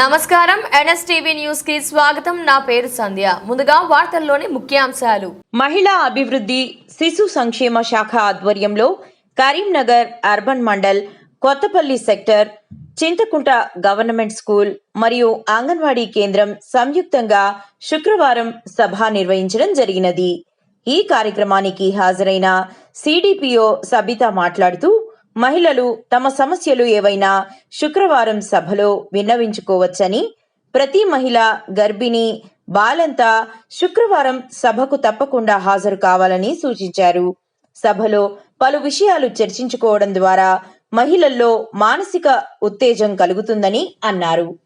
నమస్కారం. ఎన్ఎస్టీవీ న్యూస్కి స్వాగతం. నా పేరు సంధ్య. ముందుగా వార్తల్లోని ముఖ్యాంశాలు. మహిళా అభివృద్ధి శిశు సంక్షేమ శాఖ ఆధ్వర్యంలో Karimnagar urban mandal Kothapalli sector Chintakunta government school మరియు అంగన్వాడీ కేంద్రం సంయుక్తంగా శుక్రవారం సభ నిర్వహించడం జరిగినది. ఈ కార్యక్రమానికి హాజరైన సిడిపిఓ సబిత మాట్లాడుతూ మహిళలు తమ సమస్యలు ఏవైనా శుక్రవారం సభలో విన్నవించుకోవచ్చని ప్రతి మహిళ గర్భిణి బాలంతా శుక్రవారం సభకు తప్పకుండా హాజరు కావాలని సూచించారు. సభలో పలు విషయాలు చర్చించుకోవడం ద్వారా మహిళల్లో మానసిక ఉత్తేజం కలుగుతుందని అన్నారు.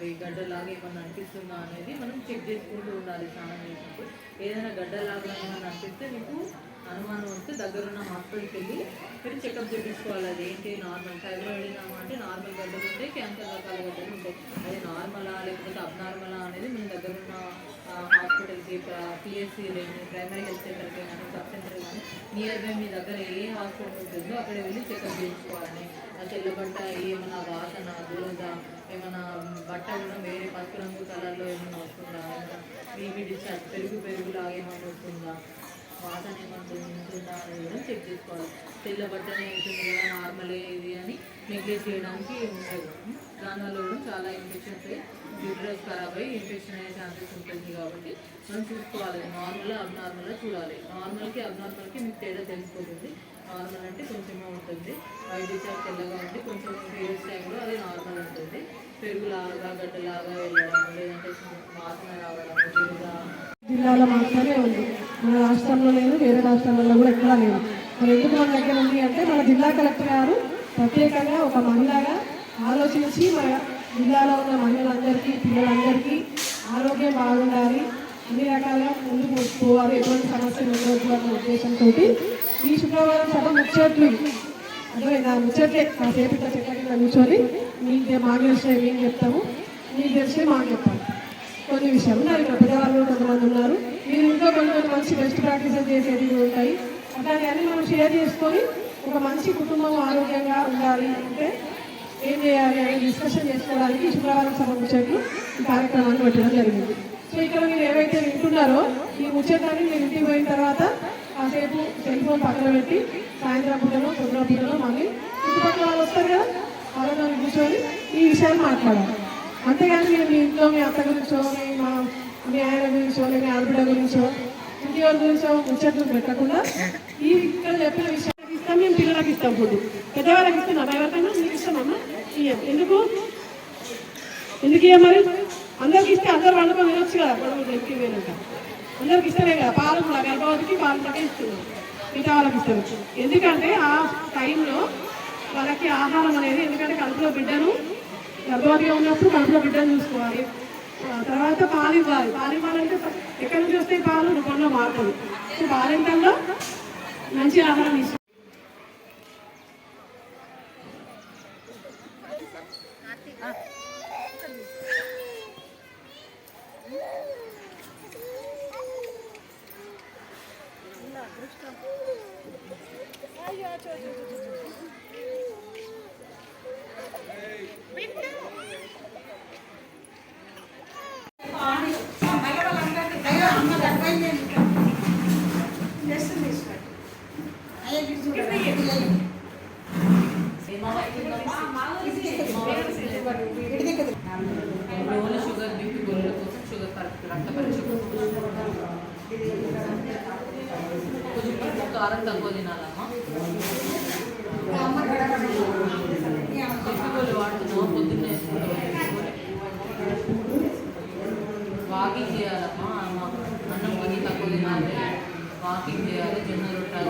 అవి గడ్డలాగా ఏమైనా అనిపిస్తుందా అనేది మనం చెక్ చేసుకుంటూ ఉండాలి స్నానం చేసినప్పుడు. ఏదైనా గడ్డలాగా ఏమైనా అనిపిస్తే మీకు అనుమానం వస్తే దగ్గరున్న హాస్పిటల్కి వెళ్ళి మీరు చెకప్ చేయించుకోవాలి అది ఏంటి? నార్మల్ థైరాయిడ్ వెళ్ళినామా అంటే నార్మల్ గడ్డలు ఉంటాయి క్యాన్సర్ రకాల గడ్డలు ఉంటాయి. అది నార్మలా లేకపోతే అబ్నార్మలా అనేది మీ దగ్గర ఉన్న హాస్పిటల్కి పిఎస్సి ప్రైమరీ హెల్త్ సెంటర్కి కానీ సబ్ సెంటర్ కానీ నియర్ బై మీ దగ్గర ఏ హాస్పిటల్ ఉంటుందో అక్కడ వెళ్ళి చెకప్ చేయించుకోవాలని. ఆ తెల్లబట్ట ఏమైనా వాసన దూరంగా ఏమైనా బట్ట కూడా వేరే పసుపు రంగు కలర్లో ఏమైనా వస్తుందా? ఏమైనా డిశ్చార్జ్ పెరుగు పెరుగులాగా ఏమైనా వస్తుందా వాసన ఏమైనా ఉంటుందా అనేది కూడా చెక్ చేసుకోవాలి. తెల్ల బట్టనే అవుతుంది కదా నార్మలే ఇది అని నెగ్లెక్ట్ చేయడానికి ఉండదు. దానివల్ల కూడా చాలా ఇన్ఫెక్షన్స్ అయ్యి యూట్రస్ ఖరాబ్ అయ్యి ఇన్ఫెక్షన్ అయ్యే ఛాన్సెస్ ఉంటుంది కాబట్టి మనం చూసుకోవాలి. నార్మల్ అబ్నార్మల్గా చూడాలి. నార్మల్కి అబ్నార్మల్కి మీకు తేడా తెలిసిపోతుంది. నార్మల్ అంటే కొంచెమే ఉంటుంది. వైట్ డిశ్చార్జ్ తెల్లగా ఉంటే కొంచెం పీరియడ్స్ టైంలో అది నార్మల్ ఉంటుంది. పెరుగులాగా గడ్డలాగా వెళ్ళడం లేదంటే వాసన రావడం జిల్లాలో మాత్రమే ఉంది. మన రాష్ట్రంలో లేదు వేరే రాష్ట్రాలలో కూడా ఎక్కడా లేదు. మరి ఎందుకు మన దగ్గర ఉంది అంటే మన జిల్లా కలెక్టర్ గారు ప్రత్యేకంగా ఒక మహిళగా ఆలోచించి మన జిల్లాలో ఉన్న మహిళలందరికీ పిల్లలందరికీ ఆరోగ్యం బాగుండాలి. అన్ని రకాలుగా ముందుకు పోవాలి. ఎటువంటి సమస్యలు ఉండవచ్చు అన్న ఉద్దేశంతో ఈ శుక్రవారం సభ ముచ్చట్లు అర్థమైందా? ముచ్చట్లే. కాసేపు ఇట్లా చెట్ల కింద కూర్చొని మీకు మాకు తెలిసిన ఏం చెప్తాము? మీకు తెలిసి మాకు చెప్తాము కొన్ని విషయం ఉన్నారు ఇక్కడ పెద్దవాళ్ళు కొంతమంది ఉన్నారు. మీరు ఇంట్లో కొన్ని కొన్ని మంచి బెస్ట్ ప్రాక్టీసెస్ చేసేవి ఉంటాయి. అట్లాంటివన్నీ మనం షేర్ చేసుకొని ఒక మంచి కుటుంబం ఆరోగ్యంగా ఉండాలి అంటే ఏం చేయాలి అని డిస్కషన్ చేసుకోవడానికి శుక్రవారం సభ ముచ్చట్లు ఈ కార్యక్రమాన్ని పెట్టడం జరిగింది. సో ఇక్కడ మీరు ఏవైతే వింటున్నారో ఈ ముచ్చటాన్ని మీరు ఇంటికి పోయిన తర్వాత కాసేపు సెల్ ఫోన్ పక్కన పెట్టి సాయంత్రం పూటలో పొద్దున పూటలో మళ్ళీ చుట్టుపక్కల వాళ్ళు వస్తారు కదా వాళ్ళని కూర్చొని ఈ విషయాన్ని మాట్లాడాలి. అంతేగాని మీరు మీ ఇంట్లో మీ అత్త గురించో మీ మా మీ ఆయన గురించో లేదా మీ ఆడబిడ్డ గురించో ఇంటి వాళ్ళ గురించో ముచ్చట్లు పెట్టకుండా ఈ ఇక్కడ చెప్పిన విషయానికి ఇస్తాం మేము పిల్లలకి ఇస్తాం ఫుడ్ పెద్దవాళ్ళకి ఇస్తున్నాం ఎవరికైనా మీకు ఇస్తామమ్మా ఇయ్యం. ఎందుకు? ఎందుకు ఇయ్యం మరి? అందరికి ఇస్తే అందరు వండుకొని వినొచ్చు కదా పొడవు ఎక్కి వేనంట అందరికి ఇస్తలే కదా పాలు కూడా గర్భవతికి పాలు కూడా ఇస్తున్నాం. మిగతా వాళ్ళకి ఇస్తారు ఎందుకంటే ఆ టైంలో వాళ్ళకి ఆహారం అనేది ఎందుకంటే కడుపులో బిడ్డను గర్భవతిగా ఉన్నప్పుడు కడుపులో బిడ్డను చూసుకోవాలి. తర్వాత పాలు ఇవ్వాలి పాలు ఇవ్వాలంటే ఎక్కడ నుంచి వస్తే పాలు? రూపంలో మారుతుంది సో బాలింతల్లో మంచి ఆహారం ఇస్తుంది అయ్యో చూ చూ చూ కోసం షుగర్ కరెక్ట్ రక్త పరీక్ష కొంచెం ఉప్పు కారం తక్కువ తినాలమ్మా బీపీ వాడుతున్నావా పొద్దున్నే వాకింగ్ చేయాలమ్మా అమ్మ అన్నం కొంచెం తక్కువ తినాలి వాకింగ్ చేయాలి జొన్న రొట్టెలు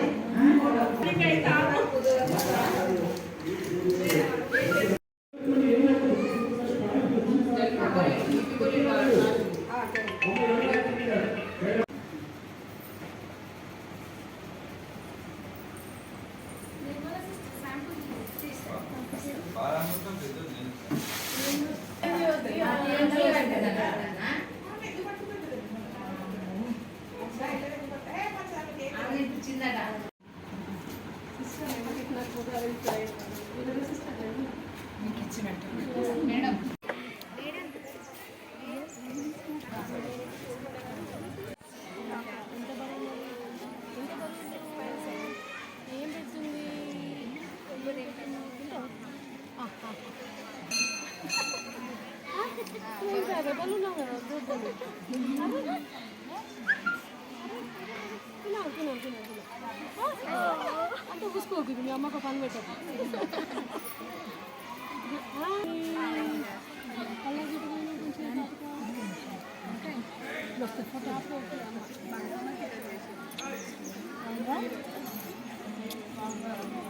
అంటే చూసుకోకు మీ అమ్మకు పని పెట్టదు నీకు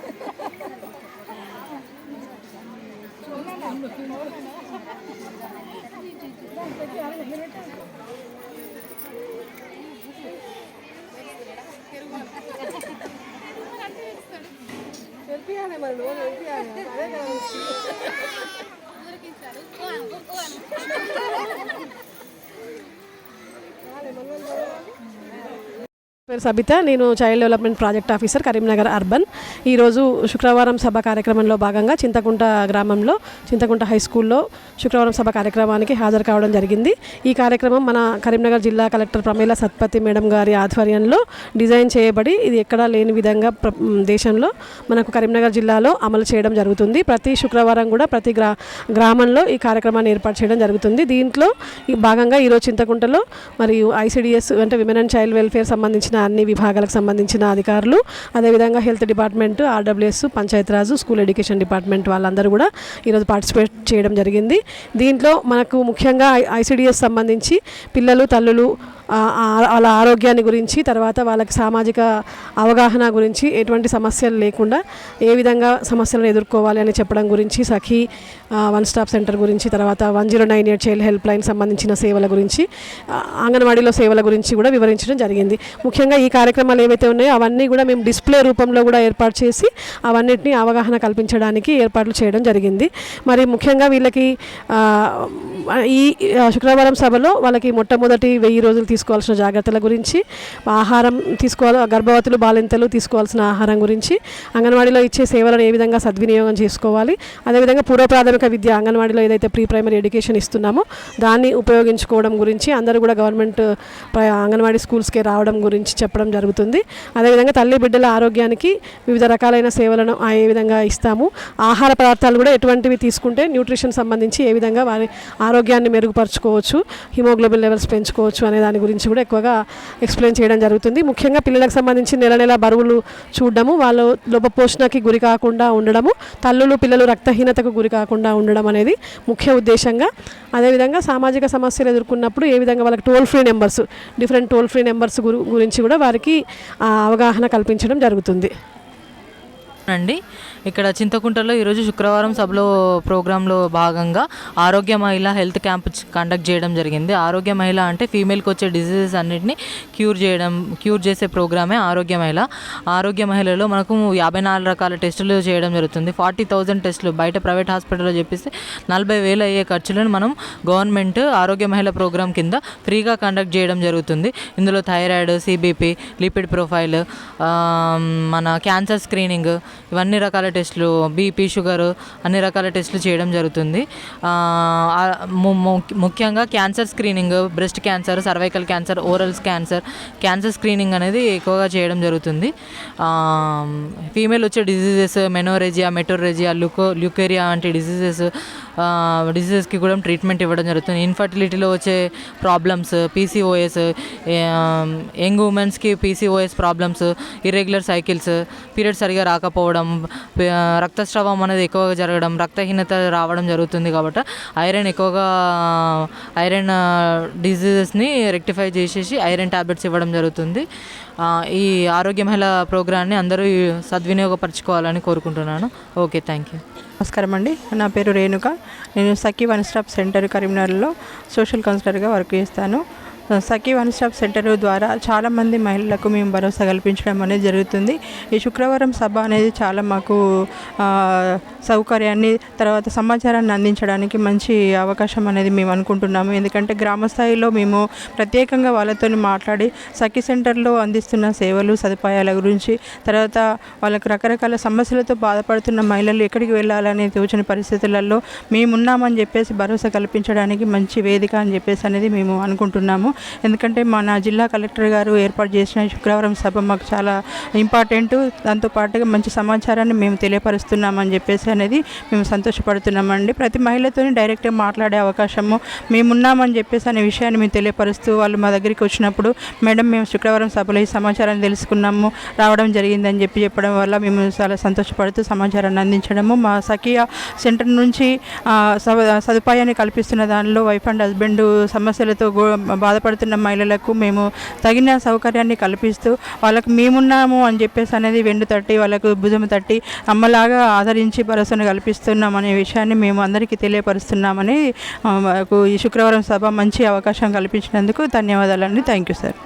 వెళ్ళిపోయాలి మరి నువ్వు వెళ్ళిపోయాలి అదే పేరు సబిత. నేను child development project officer Karimnagar urban ఈరోజు శుక్రవారం సభ కార్యక్రమంలో భాగంగా చింతకుంట గ్రామంలో చింతకుంట హై స్కూల్లో శుక్రవారం సభ కార్యక్రమానికి హాజరు కావడం జరిగింది. ఈ కార్యక్రమం మన కరీంనగర్ జిల్లా కలెక్టర్ ప్రమేల సత్పతి మేడం గారి ఆధ్వర్యంలో డిజైన్ చేయబడి ఇది ఎక్కడా లేని విధంగా ప్ర- దేశంలో మనకు కరీంనగర్ జిల్లాలో అమలు చేయడం జరుగుతుంది. ప్రతి శుక్రవారం కూడా ప్రతి గ్రా గ్రామంలో ఈ కార్యక్రమాన్ని ఏర్పాటు చేయడం జరుగుతుంది. దీంట్లో ఈ భాగంగా ఈరోజు చింతకుంటలో మరియు ఐసిడిఎస్ అంటే విమెన్ అండ్ చైల్డ్ వెల్ఫేర్ సంబంధించిన అన్ని విభాగాలకు సంబంధించిన అధికారులు అదేవిధంగా health department R W S Panchayati Raj school education department వాళ్ళందరూ కూడా ఈరోజు పార్టిసిపేట్ చేయడం జరిగింది. దీంట్లో మనకు ముఖ్యంగా ఐసిడిఎస్ సంబంధించి పిల్లలు తల్లులు వాళ్ళ ఆరోగ్యాన్ని గురించి తర్వాత వాళ్ళకి సామాజిక అవగాహన గురించి ఎటువంటి సమస్యలు లేకుండా ఏ విధంగా సమస్యలను ఎదుర్కోవాలి అని చెప్పడం గురించి సఖీ వన్ స్టాప్ సెంటర్ గురించి తర్వాత one zero nine eight child helpline సంబంధించిన సేవల గురించి అంగన్వాడీలో సేవల గురించి కూడా వివరించడం జరిగింది. ముఖ్యంగా ఈ కార్యక్రమాలు ఏవైతే ఉన్నాయో అవన్నీ కూడా మేము డిస్ప్లే రూపంలో కూడా ఏర్పాటు చేసి అవన్నిటిని అవగాహన కల్పించడానికి ఏర్పాట్లు చేయడం జరిగింది. మరి ముఖ్యంగా వీళ్ళకి ఈ శుక్రవారం సభలో వాళ్ళకి మొట్టమొదటి వెయ్యి రోజులు తీసుకోవాల్సిన జాగ్రత్తల గురించి ఆహారం తీసుకోవాలి గర్భవతులు బాలింతలు తీసుకోవాల్సిన ఆహారం గురించి అంగన్వాడీలో ఇచ్చే సేవలను ఏ విధంగా సద్వినియోగం చేసుకోవాలి అదేవిధంగా పూర్వ ప్రాథమిక విద్య అంగన్వాడీలో ఏదైతే ప్రీ ప్రైమరీ ఎడ్యుకేషన్ ఇస్తున్నామో దాన్ని ఉపయోగించుకోవడం గురించి అందరూ కూడా గవర్నమెంట్ ప్ర- అంగన్వాడీ స్కూల్స్కే రావడం గురించి చెప్పడం జరుగుతుంది. అదేవిధంగా తల్లి బిడ్డల ఆరోగ్యానికి వివిధ రకాలైన సేవలను ఆ ఏ విధంగా ఇస్తాము ఆహార పదార్థాలు కూడా ఎటువంటివి తీసుకుంటే న్యూట్రిషన్ సంబంధించి ఏ విధంగా వారి ఆరోగ్యాన్ని మెరుగుపరచుకోవచ్చు హిమోగ్లోబిన్ లెవెల్స్ పెంచుకోవచ్చు అనే దాని గురించి కూడా ఎక్కువగా ఎక్స్ప్లెయిన్ చేయడం జరుగుతుంది. ముఖ్యంగా పిల్లలకు సంబంధించి నెల నెల బరువులు చూడడము వాళ్ళు లోపపోషణకి గురి కాకుండా ఉండడము తల్లులు పిల్లలు రక్తహీనతకు గురి కాకుండా ఉండడం అనేది ముఖ్య ఉద్దేశంగా. అదేవిధంగా సామాజిక సమస్యలు ఎదుర్కొన్నప్పుడు ఏ విధంగా వాళ్ళకి toll free numbers different toll free numbers గురి గురించి కూడా వారికి అవగాహన కల్పించడం జరుగుతుంది. అండి ఇక్కడ చింతకుంటలో ఈరోజు శుక్రవారం సభలో ప్రోగ్రాంలో భాగంగా ఆరోగ్య మహిళ హెల్త్ క్యాంప్ కండక్ట్ చేయడం జరిగింది. ఆరోగ్య మహిళ అంటే ఫీమేల్కి వచ్చే డిసీజెస్ అన్నిటిని క్యూర్ చేయడం క్యూర్ చేసే ప్రోగ్రామే ఆరోగ్య మహిళ. ఆరోగ్య మహిళలో మనకు యాభై నాలుగు రకాల టెస్టులు చేయడం జరుగుతుంది. ఫార్టీ థౌజండ్ టెస్టులు బయట ప్రైవేట్ హాస్పిటల్లో చెప్పిస్తే నలభై వేలు అయ్యే ఖర్చులను మనం గవర్నమెంట్ ఆరోగ్య మహిళ ప్రోగ్రాం కింద ఫ్రీగా కండక్ట్ చేయడం జరుగుతుంది. ఇందులో thyroid C B P lipid profile మన క్యాన్సర్ స్క్రీనింగ్ ఇవన్నీ రకాల టెస్టులు బీపీ షుగర్ అన్ని రకాల టెస్టులు చేయడం జరుగుతుంది. ముఖ్యంగా cancer screening breast cancer cervical cancer orals cancer cancer screening అనేది ఎక్కువగా చేయడం జరుగుతుంది. ఫీమేల్ వచ్చే డిసీజెస్ మెనోరేజియా మెటోరేజియా లుకో ల్యూకేరియా వంటి డిసీజెస్ డిసీజెస్కి కూడా ట్రీట్మెంట్ ఇవ్వడం జరుగుతుంది. ఇన్ఫర్టిలిటీలో వచ్చే problems P C O S young ఉమెన్స్కి P C O S problems irregular cycles period సరిగా రాకపోవడం ప- రక్తస్రావం అనేది ఎక్కువగా జరగడం రక్తహీనత రావడం జరుగుతుంది కాబట్టి ఐరన్ ఎక్కువగా ఐరన్ డిజీజెస్ని రెక్టిఫై చేసేసి ఐరన్ టాబ్లెట్స్ ఇవ్వడం జరుగుతుంది. ఈ ఆరోగ్య మహిళ ప్రోగ్రాన్ని అందరూ సద్వినియోగపరచుకోవాలని కోరుకుంటున్నాను. Okay thank you. నమస్కారం అండి. నా పేరు రేణుక. నేను సఖీ వన్ స్టాప్ సెంటర్ కరీంనగర్లో సోషల్ కౌన్సిలర్గా వర్క్ చేస్తాను. సఖీ వన్ స్టాప్ సెంటర్ ద్వారా చాలామంది మహిళలకు మేము భరోసా కల్పించడం అనేది జరుగుతుంది. ఈ శుక్రవారం సభ అనేది చాలా మాకు సౌకర్యాన్ని తర్వాత సమాచారాన్ని అందించడానికి మంచి అవకాశం అనేది మేము అనుకుంటున్నాము. ఎందుకంటే గ్రామ స్థాయిలో మేము ప్రత్యేకంగా వాళ్ళతో మాట్లాడి సఖీ సెంటర్లో అందిస్తున్న సేవలు సదుపాయాల గురించి తర్వాత వాళ్ళకు రకరకాల సమస్యలతో బాధపడుతున్న మహిళలు ఎక్కడికి వెళ్ళాలనే తోచిన పరిస్థితులలో మేమున్నామని చెప్పేసి భరోసా కల్పించడానికి మంచి వేదిక అని చెప్పేసి అనేది మేము అనుకుంటున్నాము. ఎందుకంటే మన జిల్లా కలెక్టర్ గారు ఏర్పాటు చేసిన శుక్రవారం సభ మాకు చాలా ఇంపార్టెంట్. దాంతో పాటుగా మంచి సమాచారాన్ని మేము తెలియపరుస్తున్నామని చెప్పేసి అనేది మేము సంతోషపడుతున్నామండి. ప్రతి మహిళతో డైరెక్ట్గా మాట్లాడే అవకాశము మేమున్నామని చెప్పేసి అనే విషయాన్ని మేము తెలియపరుస్తూ వాళ్ళు మా దగ్గరికి వచ్చినప్పుడు మేడం మేము శుక్రవారం సభలో ఈ సమాచారాన్ని తెలుసుకున్నాము రావడం జరిగిందని చెప్పి చెప్పడం వల్ల మేము చాలా సంతోషపడుతూ సమాచారాన్ని అందించడము. మా సఖియా సెంటర్ నుంచి సదుపాయాన్ని కల్పిస్తున్న దానిలో వైఫ్ అండ్ హస్బెండ్ సమస్యలతో బాధ బాధపడుతున్న మహిళలకు మేము తగిన సౌకర్యాన్ని కల్పిస్తూ వాళ్ళకు మేమున్నాము అని చెప్పేసి అనేది వెండు తట్టి వాళ్ళకు భుజం తట్టి అమ్మలాగా ఆదరించి భరోసాను కల్పిస్తున్నాం అనే విషయాన్ని మేము అందరికీ తెలియపరుస్తున్నామని మాకు ఈ శుక్రవారం సభ మంచి అవకాశం కల్పించినందుకు ధన్యవాదాలండి. Thank you sir.